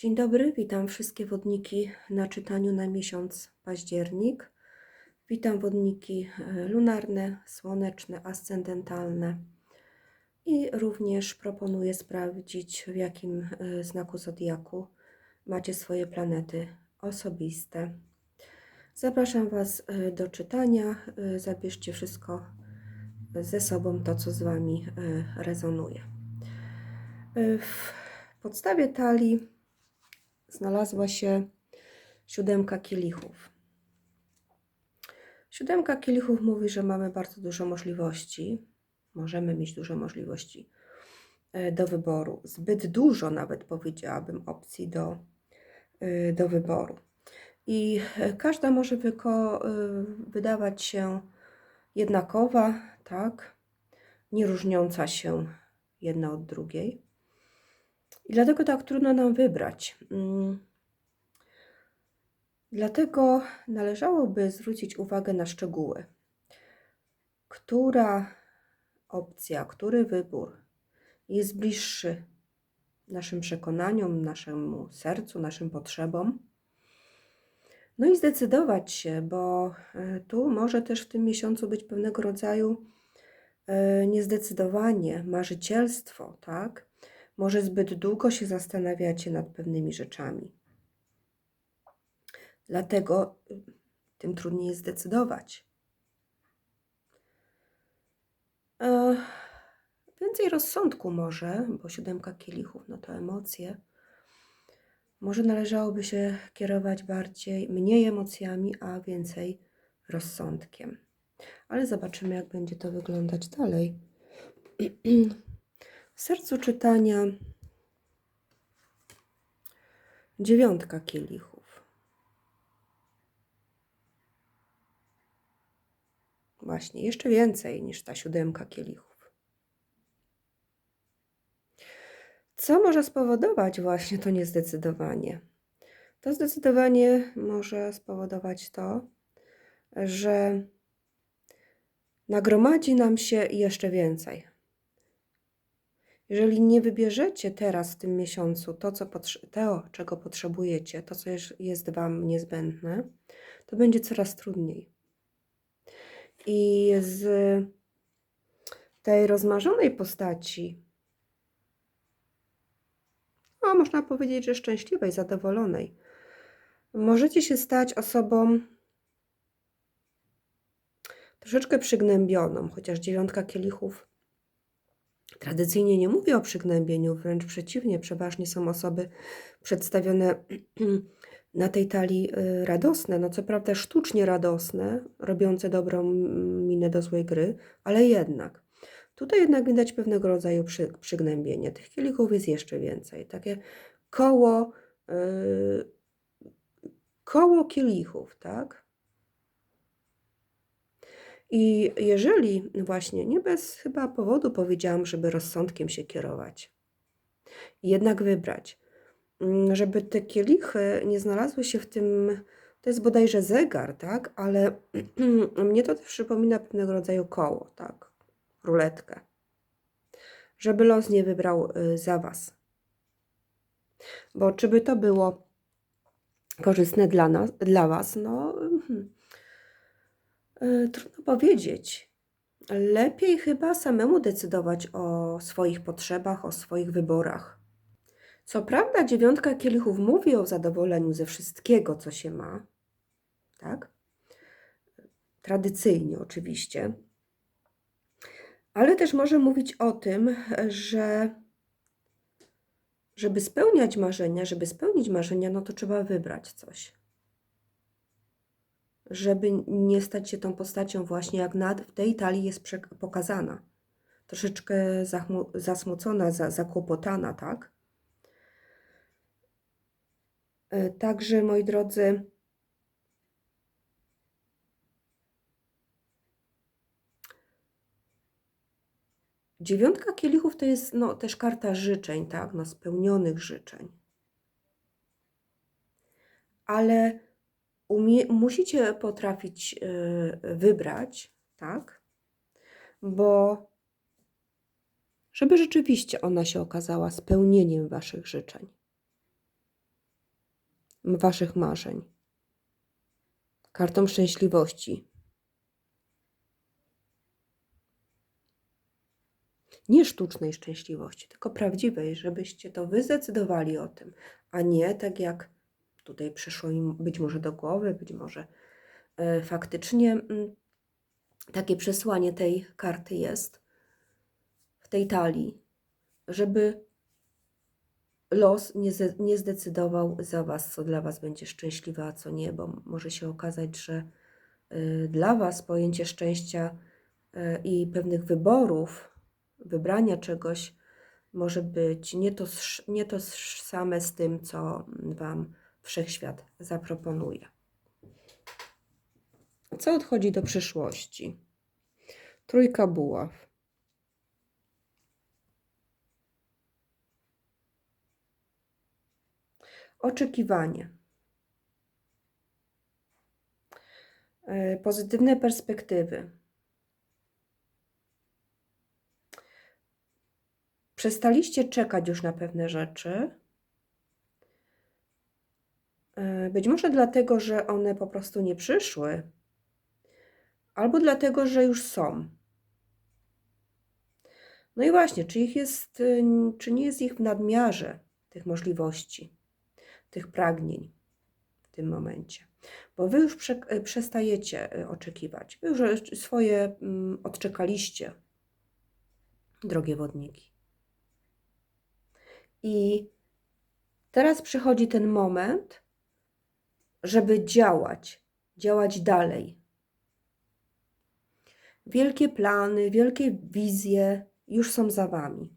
Dzień dobry, witam wszystkie wodniki na czytaniu na miesiąc październik. Witam wodniki e, lunarne, słoneczne, ascendentalne i również proponuję sprawdzić, w jakim e, znaku zodiaku macie swoje planety osobiste. Zapraszam Was e, do czytania. Zabierzcie wszystko ze sobą, to co z Wami rezonuje. W podstawie talii znalazła się siódemka kielichów. Siódemka kielichów mówi, że mamy bardzo dużo możliwości. Możemy mieć dużo możliwości e, do wyboru. Zbyt dużo nawet powiedziałabym opcji do, e, do wyboru. I e, każda może wyko, wydawać się jednakowa, tak? Nie różniąca się jedna od drugiej. I dlatego tak trudno nam wybrać. Mm. Dlatego należałoby zwrócić uwagę na szczegóły. Która opcja, który wybór jest bliższy naszym przekonaniom, naszemu sercu, naszym potrzebom. No i zdecydować się, bo e, tu może też w tym miesiącu być pewnego rodzaju e, niezdecydowanie, marzycielstwo, tak? Może zbyt długo się zastanawiacie nad pewnymi rzeczami. Dlatego y, tym trudniej jest zdecydować. E, Więcej rozsądku może, bo siódemka kielichów, no to emocje. Może należałoby się kierować bardziej, mniej emocjami, a więcej rozsądkiem. Ale zobaczymy, jak będzie to wyglądać dalej. W sercu czytania dziewiątka kielichów. Właśnie, jeszcze więcej niż ta siódemka kielichów. Co może spowodować właśnie to niezdecydowanie? To zdecydowanie może spowodować to, że nagromadzi nam się jeszcze więcej. Jeżeli nie wybierzecie teraz w tym miesiącu to, co to, czego potrzebujecie, to, co jest Wam niezbędne, to będzie coraz trudniej. I z tej rozmarzonej postaci, no można powiedzieć, że szczęśliwej, zadowolonej, możecie się stać osobą troszeczkę przygnębioną, chociaż dziewiątka kielichów tradycyjnie nie mówi o przygnębieniu, wręcz przeciwnie, przeważnie są osoby przedstawione na tej talii y, radosne, no co prawda sztucznie radosne, robiące dobrą minę do złej gry, ale jednak. Tutaj jednak widać pewnego rodzaju przy, przygnębienie. Tych kielichów jest jeszcze więcej. Takie koło, y, koło kielichów, tak? I jeżeli właśnie, nie bez chyba powodu powiedziałam, żeby rozsądkiem się kierować, jednak wybrać, mm, żeby te kielichy nie znalazły się w tym, to jest bodajże zegar, tak? Ale mnie to też przypomina pewnego rodzaju koło, tak? Ruletkę. Żeby los nie wybrał y, za Was. Bo czy by to było korzystne dla nas, dla Was? No, mhm. Y, Trudno powiedzieć. Lepiej chyba samemu decydować o swoich potrzebach, o swoich wyborach. Co prawda, dziewiątka kielichów mówi o zadowoleniu ze wszystkiego, co się ma, tak? Tradycyjnie, oczywiście. Ale też może mówić o tym, że żeby spełniać marzenia, żeby spełnić marzenia, no to trzeba wybrać coś żeby nie stać się tą postacią właśnie jak nad, w tej talii jest pokazana. Troszeczkę zasmucona, za- zakłopotana, tak? E, Także, moi drodzy, dziewiątka kielichów to jest no, też karta życzeń, tak? No, spełnionych życzeń. Ale umie, musicie potrafić y, wybrać, tak? Bo żeby rzeczywiście ona się okazała spełnieniem waszych życzeń. waszych marzeń. Kartą szczęśliwości. Nie sztucznej szczęśliwości, tylko prawdziwej, żebyście to wy zdecydowali o tym, a nie tak jak tutaj przyszło im być może do głowy, być może e, faktycznie mm, takie przesłanie tej karty jest w tej talii, żeby los nie, zdecydował za was, co dla was będzie szczęśliwe, a co nie, bo może się okazać, że y, dla was pojęcie szczęścia y, i pewnych wyborów, wybrania czegoś może być nie to, nie to same z tym, co wam wszechświat zaproponuje. Co odchodzi do przyszłości? Trójka buław. Oczekiwanie. E, pozytywne perspektywy. Przestaliście czekać już na pewne rzeczy. E, być może dlatego, że one po prostu nie przyszły, albo dlatego, że już są. No i właśnie, czy ich jest, y, czy nie jest ich w nadmiarze tych możliwości? tych pragnień w tym momencie. Bo wy już prze, e, przestajecie e, oczekiwać. Wy już swoje mm, odczekaliście, drogie wodniki. I teraz przychodzi ten moment, żeby działać, działać dalej. Wielkie plany, wielkie wizje już są za wami.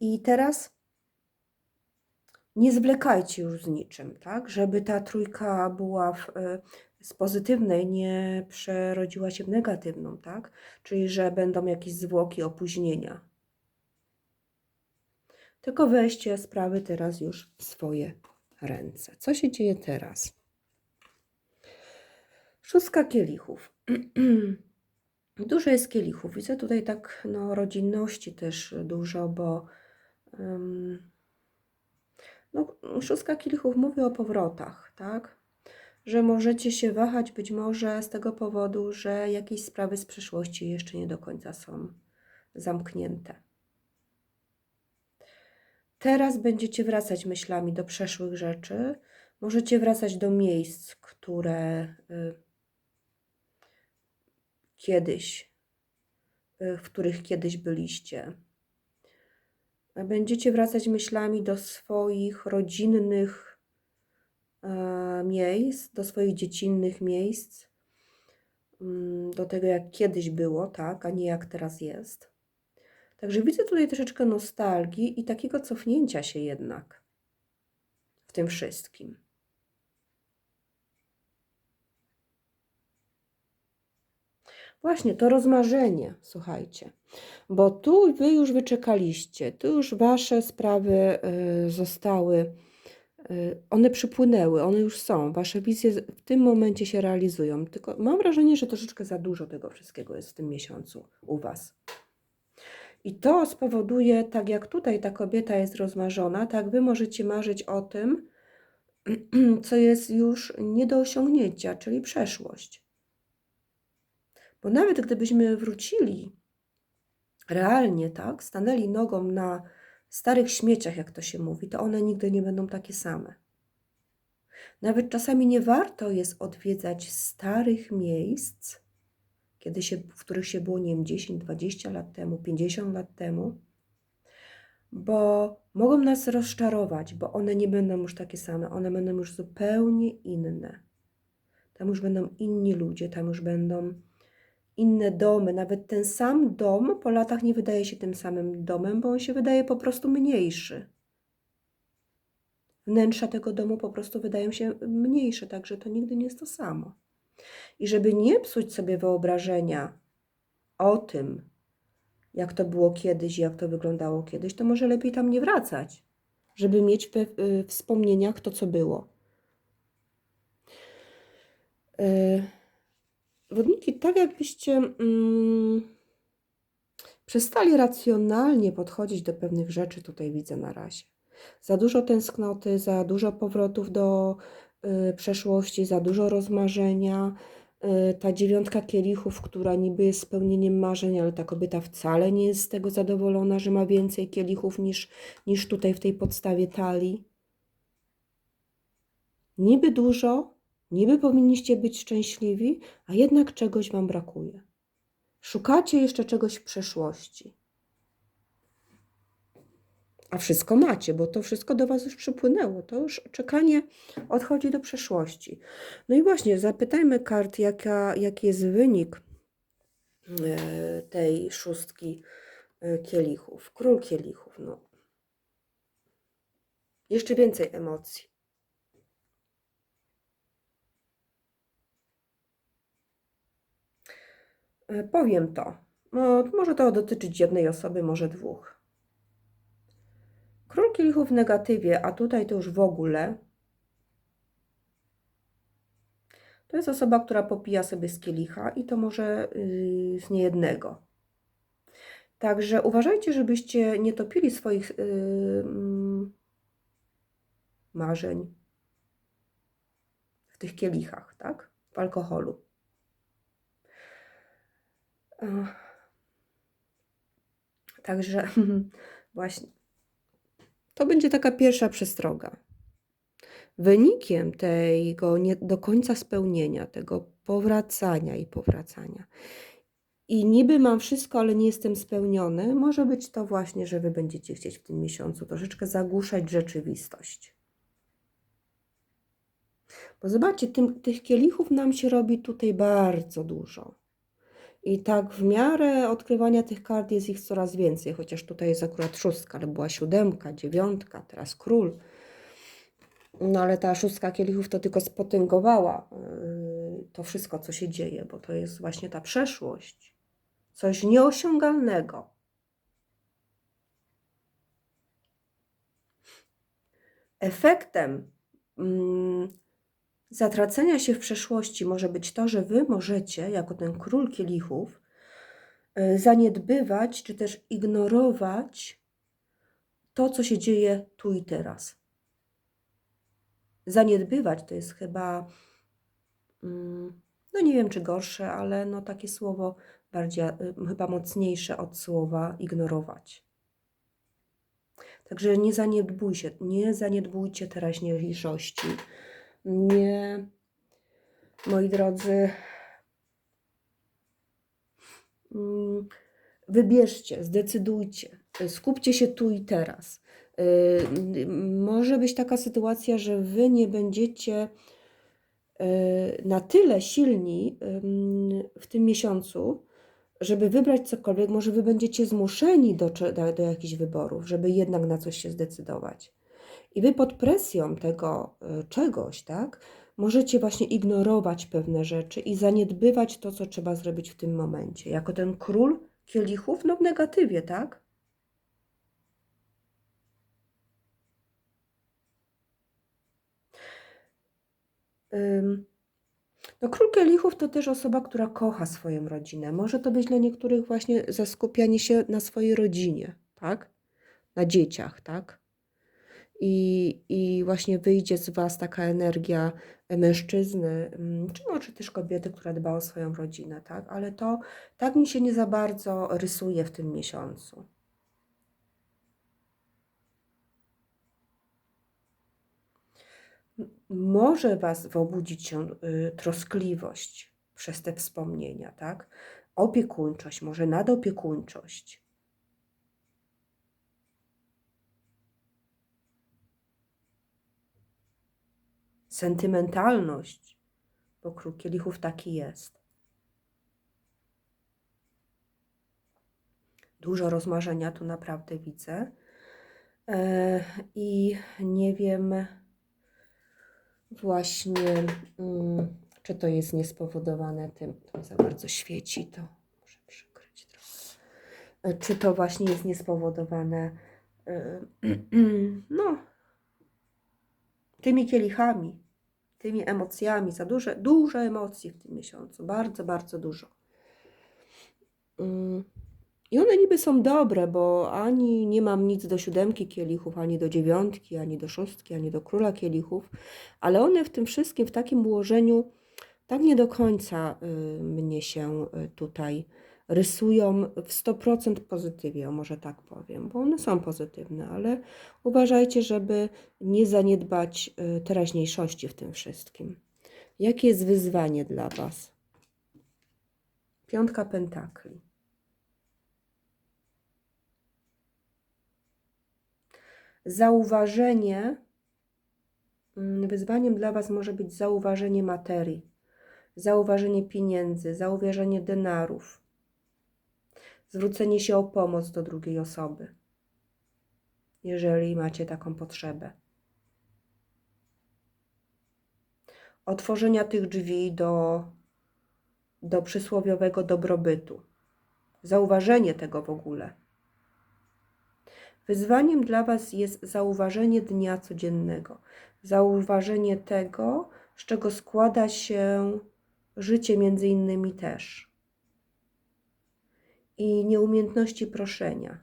I teraz nie zwlekajcie już z niczym, tak? Żeby ta trójka była w, e, z pozytywnej nie przerodziła się w negatywną, tak? Czyli, że będą jakieś zwłoki, opóźnienia. Tylko weźcie sprawy teraz już swoje ręce. Co się dzieje teraz? Szóstka kielichów. dużo jest kielichów. Widzę tutaj tak no, rodzinności też dużo, bo um, no, szóstka kielichów mówi o powrotach, tak? Że możecie się wahać być może z tego powodu, że jakieś sprawy z przeszłości jeszcze nie do końca są zamknięte. Teraz będziecie wracać myślami do przeszłych rzeczy. Możecie wracać do miejsc, które y, kiedyś, y, w których kiedyś byliście będziecie wracać myślami do swoich rodzinnych e, miejsc, do swoich dziecinnych miejsc, mm, do tego, jak kiedyś było, tak, a nie jak teraz jest. Także widzę tutaj troszeczkę nostalgii i takiego cofnięcia się jednak w tym wszystkim. Właśnie to rozmarzenie, słuchajcie, bo tu wy już wyczekaliście, tu już wasze sprawy y, zostały, y, one przypłynęły, one już są, wasze wizje w tym momencie się realizują. Tylko mam wrażenie, że troszeczkę za dużo tego wszystkiego jest w tym miesiącu u was. I to spowoduje, tak jak tutaj ta kobieta jest rozmarzona, tak wy możecie marzyć o tym, co jest już nie do osiągnięcia, czyli przeszłość. Bo nawet gdybyśmy wrócili realnie, tak, stanęli nogą na starych śmieciach, jak to się mówi, to one nigdy nie będą takie same. Nawet czasami nie warto jest odwiedzać starych miejsc, kiedy się, w których się było, nie wiem, 10, 20 lat temu, 50 lat temu, bo mogą nas rozczarować, bo one nie będą już takie same, one będą już zupełnie inne. Tam już będą inni ludzie, tam już będą inne domy, nawet ten sam dom po latach nie wydaje się tym samym domem, bo on się wydaje po prostu mniejszy. Wnętrza tego domu po prostu wydają się mniejsze, także to nigdy nie jest to samo. I żeby nie psuć sobie wyobrażenia o tym, jak to było kiedyś, jak to wyglądało kiedyś, to może lepiej tam nie wracać, żeby mieć w y, wspomnieniach to, co było. Y wodniki, tak jakbyście mm, przestali racjonalnie podchodzić do pewnych rzeczy, tutaj widzę na razie. Za dużo tęsknoty, za dużo powrotów do przeszłości, za dużo rozmarzenia. Y, ta dziewiątka kielichów, która niby jest spełnieniem marzeń, ale ta kobieta wcale nie jest z tego zadowolona, że ma więcej kielichów niż, niż tutaj w tej podstawie talii. Niby dużo, niby powinniście być szczęśliwi, a jednak czegoś wam brakuje. Szukacie jeszcze czegoś w przeszłości. A wszystko macie, bo to wszystko do Was już przypłynęło. To już czekanie odchodzi do przeszłości. No i właśnie, zapytajmy kart, jaka, jaki jest wynik e, tej szóstki e, kielichów. Król kielichów, no. Jeszcze więcej emocji. E, Powiem to. No, może to dotyczyć jednej osoby, może dwóch. Król kielichów w negatywie, a tutaj to już w ogóle. To jest osoba, która popija sobie z kielicha i to może yy, z niejednego. Także uważajcie, żebyście nie topili swoich yy, mm, marzeń w tych kielichach, tak? W alkoholu. Także właśnie to będzie taka pierwsza przestroga. Wynikiem tego nie do końca spełnienia, tego powracania i powracania. I niby mam wszystko, ale nie jestem spełniony, może być to właśnie, że wy będziecie chcieć w tym miesiącu troszeczkę zagłuszać rzeczywistość. Bo zobaczcie, tym, tych kielichów nam się robi tutaj bardzo dużo. I tak w miarę odkrywania tych kart jest ich coraz więcej, chociaż tutaj jest akurat szóstka, ale była siódemka, dziewiątka, teraz król. No ale ta szóstka kielichów to tylko spotęgowała yy, to wszystko, co się dzieje, bo to jest właśnie ta przeszłość. Coś nieosiągalnego. Efektem mm, zatracenia się w przeszłości może być to, że wy możecie, jako ten król kielichów, y, zaniedbywać czy też ignorować to, co się dzieje tu i teraz. Zaniedbywać to jest chyba, mm, no nie wiem czy gorsze, ale no takie słowo bardziej, y, chyba mocniejsze od słowa ignorować. Także nie zaniedbujcie, nie zaniedbujcie teraźniejszości. Nie, moi drodzy, mm, wybierzcie, zdecydujcie, skupcie się tu i teraz. Y, Może być taka sytuacja, że wy nie będziecie y, na tyle silni ym, w tym miesiącu, żeby wybrać cokolwiek, może wy będziecie zmuszeni do, do, do jakichś wyborów, żeby jednak na coś się zdecydować. I wy pod presją tego y, czegoś, tak, możecie właśnie ignorować pewne rzeczy i zaniedbywać to, co trzeba zrobić w tym momencie. Jako ten król kielichów, no w negatywie, tak? No, król kielichów to też osoba, która kocha swoją rodzinę. Może to być dla niektórych właśnie zaskupianie się na swojej rodzinie, tak? Na dzieciach, tak? I, I właśnie wyjdzie z Was taka energia mężczyzny, mm, czy może też kobiety, która dba o swoją rodzinę, tak? Ale to tak mi się nie za bardzo rysuje w tym miesiącu. może Was obudzić się y, troskliwość przez te wspomnienia, tak? Opiekuńczość, może nadopiekuńczość. Sentymentalność, bo król kielichów taki jest. Dużo rozmarzenia tu naprawdę widzę. E, I nie wiem właśnie, mm, czy to jest niespowodowane tym, to za bardzo świeci, to muszę przykryć trochę. E, Czy to właśnie jest niespowodowane, e, no, tymi kielichami, tymi emocjami, za duże, dużo emocji w tym miesiącu, bardzo, bardzo dużo. Mm, I one niby są dobre, bo ani nie mam nic do siódemki kielichów, ani do dziewiątki, ani do szóstki, ani do króla kielichów, ale one w tym wszystkim, w takim ułożeniu, tak nie do końca y, mnie się y, tutaj rysują w 100% pozytywie, o może tak powiem, bo one są pozytywne, ale uważajcie, żeby nie zaniedbać y, teraźniejszości w tym wszystkim. Jakie jest wyzwanie dla Was? Piątka pentakli. Zauważenie, mm, wyzwaniem dla Was może być zauważenie materii, zauważenie pieniędzy, zauważenie denarów, zwrócenie się o pomoc do drugiej osoby, jeżeli macie taką potrzebę. Otworzenia tych drzwi do, do przysłowiowego dobrobytu, zauważenie tego w ogóle. Wyzwaniem dla Was jest zauważenie dnia codziennego, zauważenie tego, z czego składa się życie między innymi też. I nieumiejętności proszenia.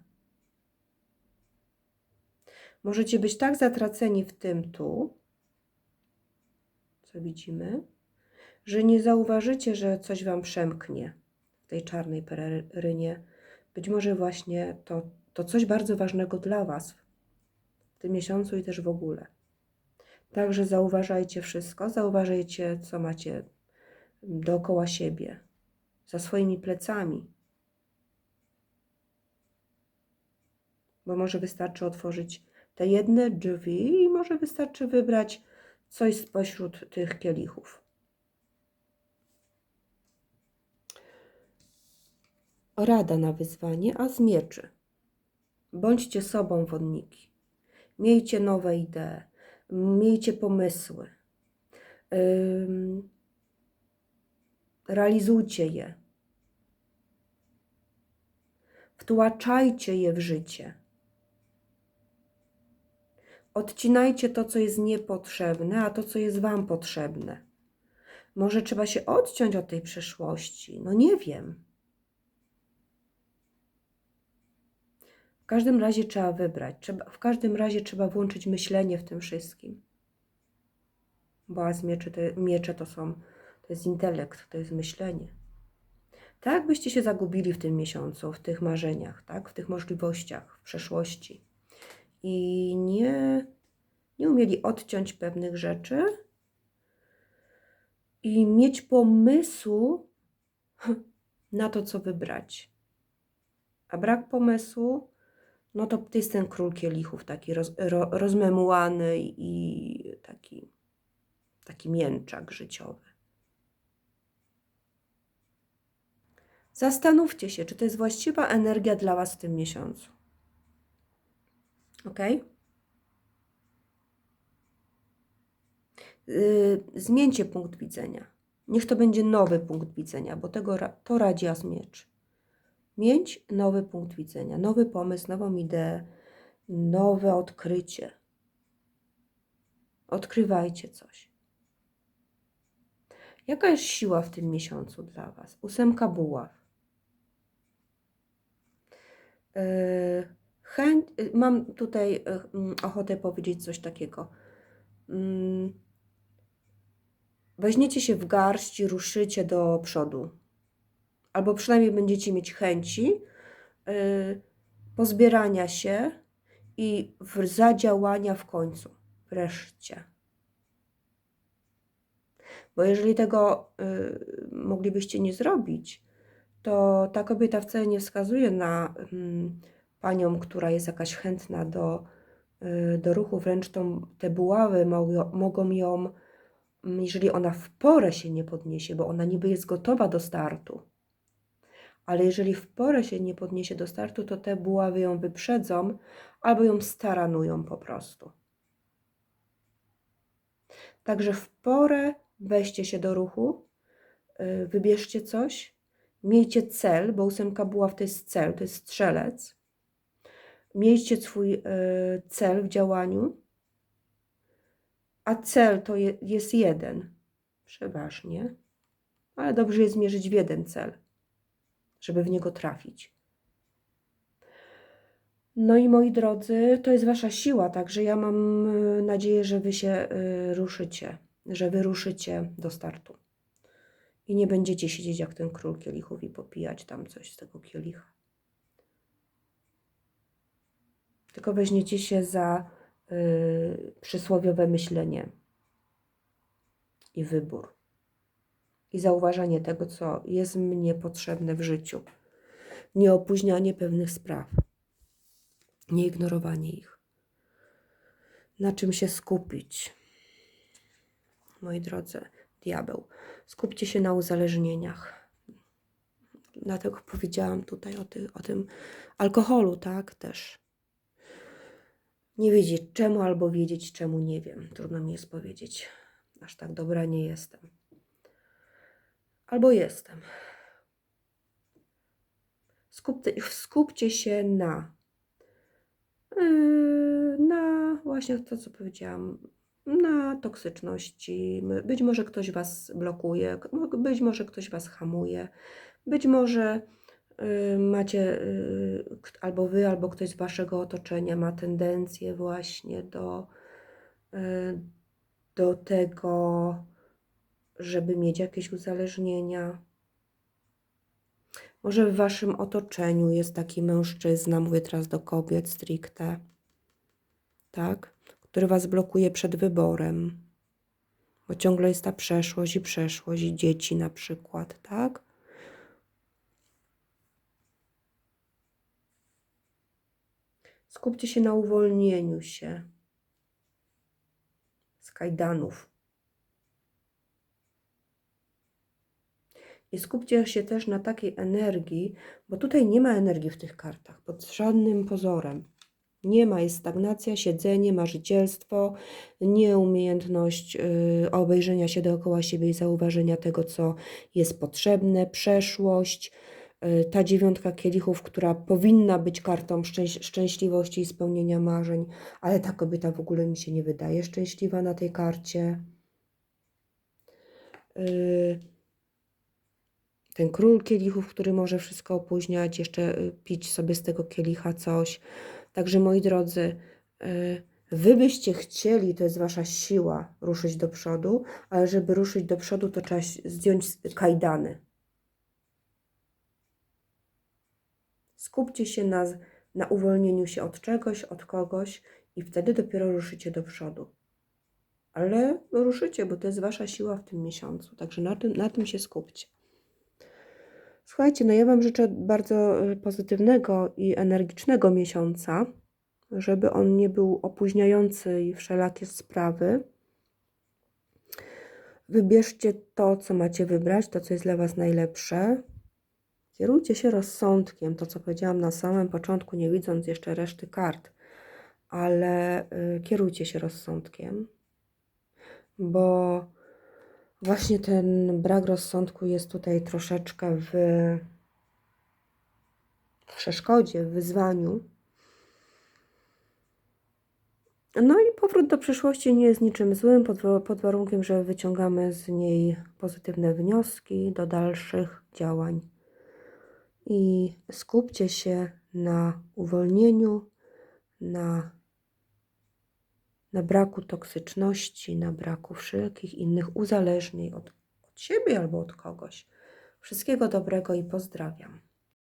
Możecie być tak zatraceni w tym tu, co widzimy, że nie zauważycie, że coś Wam przemknie w tej czarnej pererynie. Być może właśnie to to coś bardzo ważnego dla Was w tym miesiącu i też w ogóle. Także zauważajcie wszystko, zauważajcie, co macie dookoła siebie, za swoimi plecami. Bo może wystarczy otworzyć te jedne drzwi i może wystarczy wybrać coś spośród tych kielichów. Rada na wyzwanie, a z mieczy. Bądźcie sobą, wodniki. Miejcie nowe idee, miejcie pomysły. realizujcie je. Wtłaczajcie je w życie. Odcinajcie to, co jest niepotrzebne, a to, co jest Wam potrzebne. Może trzeba się odciąć od tej przeszłości. No nie wiem. W każdym razie trzeba wybrać. Trzeba, w każdym razie trzeba włączyć myślenie w tym wszystkim. Bo z miecze, te, miecze to są, to jest intelekt, to jest myślenie. Tak byście się zagubili w tym miesiącu, w tych marzeniach, tak? w tych możliwościach, w przeszłości. I nie, nie umieli odciąć pewnych rzeczy i mieć pomysłu na to, co wybrać. A brak pomysłu no to jest ten król kielichów, taki roz, ro, rozmemułany i taki, taki mięczak życiowy. Zastanówcie się, czy to jest właściwa energia dla Was w tym miesiącu. Ok? Zmieńcie punkt widzenia. Niech to będzie nowy punkt widzenia, bo tego, to radzi miecz mieć nowy punkt widzenia, nowy pomysł, nową ideę, nowe odkrycie. Odkrywajcie coś. Jaka jest siła w tym miesiącu dla Was? Ósemka buław. Yy, chęć, yy, mam tutaj yy, ochotę powiedzieć coś takiego. Weźmiecie się w garść i ruszycie do przodu albo przynajmniej będziecie mieć chęci yy, pozbierania się i zadziałania w końcu, wreszcie. Bo jeżeli tego y, moglibyście nie zrobić, to ta kobieta wcale nie wskazuje na y, panią, która jest jakaś chętna do, y, do ruchu, wręcz tą, te buławy mogą, mogą ją, jeżeli ona w porę się nie podniesie, bo ona niby jest gotowa do startu, ale jeżeli w porę się nie podniesie do startu, to te buławy ją wyprzedzą albo ją staranują po prostu. Także w porę weźcie się do ruchu, y, wybierzcie coś, miejcie cel, bo ósemka buław to jest cel, to jest strzelec. Miejcie swój y, cel w działaniu, a cel to jest jeden, przeważnie, ale dobrze jest mierzyć w jeden cel żeby w niego trafić. No i moi drodzy, to jest wasza siła, także ja mam y, nadzieję, że wy się y, ruszycie, że wy ruszycie do startu. I nie będziecie siedzieć jak ten król kielichów i popijać tam coś z tego kielicha. Tylko weźmiecie się za y, przysłowiowe myślenie i wybór. I zauważanie tego, co jest mnie potrzebne w życiu. Nie opóźnianie pewnych spraw. Nie ignorowanie ich. Na czym się skupić? Moi drodzy, diabeł. Skupcie się na uzależnieniach. Dlatego powiedziałam tutaj o, ty, o tym alkoholu, tak? Też. Nie wiedzieć czemu, albo wiedzieć czemu nie wiem. Trudno mi jest powiedzieć. Aż tak dobra nie jestem. Albo jestem. Skupcie, skupcie się na, yy, na właśnie to, co powiedziałam, na toksyczności. Być może ktoś Was blokuje, być może ktoś Was hamuje, być może macie, yy, k- albo Wy, albo ktoś z Waszego otoczenia ma tendencję właśnie do, yy, do tego, żeby mieć jakieś uzależnienia. Może w Waszym otoczeniu jest taki mężczyzna, mówię teraz do kobiet stricte, tak? Który Was blokuje przed wyborem. Bo ciągle jest ta przeszłość i przeszłość, i dzieci na przykład, tak? Skupcie się na uwolnieniu się z kajdanów. I skupcie się też na takiej energii, bo tutaj nie ma energii w tych kartach, pod żadnym pozorem. Nie ma, jest stagnacja, siedzenie, marzycielstwo, nieumiejętność y, obejrzenia się dookoła siebie i zauważenia tego, co jest potrzebne, przeszłość. Y, ta dziewiątka kielichów, która powinna być kartą szczęś szczęśliwości i spełnienia marzeń, ale ta kobieta w ogóle mi się nie wydaje szczęśliwa na tej karcie. Y, ten król kielichów, który może wszystko opóźniać, jeszcze y, pić sobie z tego kielicha coś. Także moi drodzy, wy byście chcieli, to jest wasza siła, ruszyć do przodu, ale żeby ruszyć do przodu, to trzeba zdjąć kajdany. Skupcie się na, na uwolnieniu się od czegoś, od kogoś i wtedy dopiero ruszycie do przodu. Ale ruszycie, bo to jest wasza siła w tym miesiącu. Także na tym, na tym się skupcie. Słuchajcie, no ja Wam życzę bardzo y, pozytywnego i energicznego miesiąca, żeby on nie był opóźniający i wszelakie sprawy. Wybierzcie to, co macie wybrać, to, co jest dla Was najlepsze. Kierujcie się rozsądkiem, to co powiedziałam na samym początku, nie widząc jeszcze reszty kart, ale y, kierujcie się rozsądkiem, bo Właśnie ten brak rozsądku jest tutaj troszeczkę w, w przeszkodzie, w wyzwaniu. No i powrót do przeszłości nie jest niczym złym, pod, pod warunkiem, że wyciągamy z niej pozytywne wnioski do dalszych działań. I skupcie się na uwolnieniu, na, na braku toksyczności, na braku wszelkich innych uzależnień od, od siebie albo od kogoś. Wszystkiego dobrego i pozdrawiam.